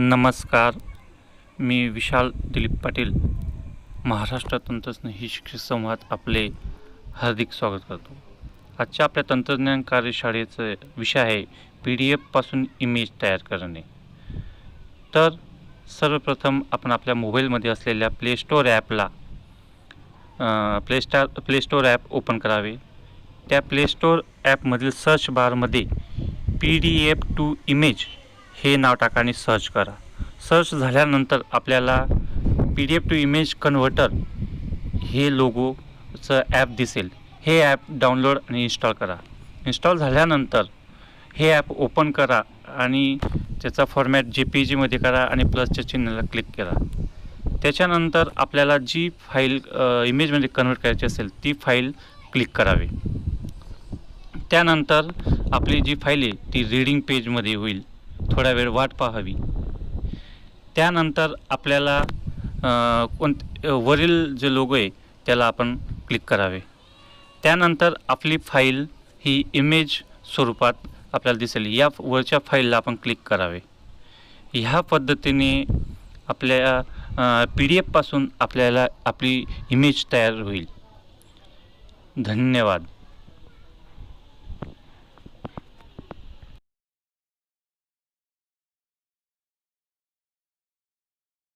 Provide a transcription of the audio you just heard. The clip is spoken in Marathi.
नमस्कार. मी विशाल दिलीप पाटील महाराष्ट्र तंत्रज्ञ ही शिक्षक संवाद आपले हार्दिक स्वागत करतो. आजच्या आपल्या तंत्रज्ञान कार्यशाळेचं विषय आहे पी डी एफपासून इमेज तयार करणे. तर सर्वप्रथम आपण आपल्या मोबाईलमध्ये असलेल्या play store ॲपला play star play store app open करावे. त्या प्ले स्टोअर ॲपमधील सर्च बारमध्ये P D F to image हे नाव टाका आणि सर्च करा. सर्च झाल्यानंतर आपल्याला P D F to image converter हे लोगोचं ॲप दिसेल. हे ॲप डाउनलोड आणि इन्स्टॉल करा. इन्स्टॉल झाल्यानंतर हे ॲप ओपन करा आणि त्याचा फॉर्मॅट जे पी जीमध्ये करा आणि प्लसच्या चिन्हाला क्लिक करा. त्याच्यानंतर आपल्याला जी फाईल इमेजमध्ये कन्वर्ट करायची असेल ती फाईल क्लिक करावी. त्यानंतर आपली जी फाईल आहे ती रीडिंग पेजमध्ये होईल. थोडा वेळ वाट पाहावी. त्यानंतर आपल्याला कोण वरील जे लोगो आहे त्याला आपण क्लिक करावे. त्यानंतर आपली फाईल ही इमेज स्वरूपात आपल्याला दिसेल. या वरच्या फाईलला आपण क्लिक करावे. ह्या पद्धतीने आपल्या पी डी एफपासून आपल्याला आपली इमेज तयार होईल. धन्यवाद.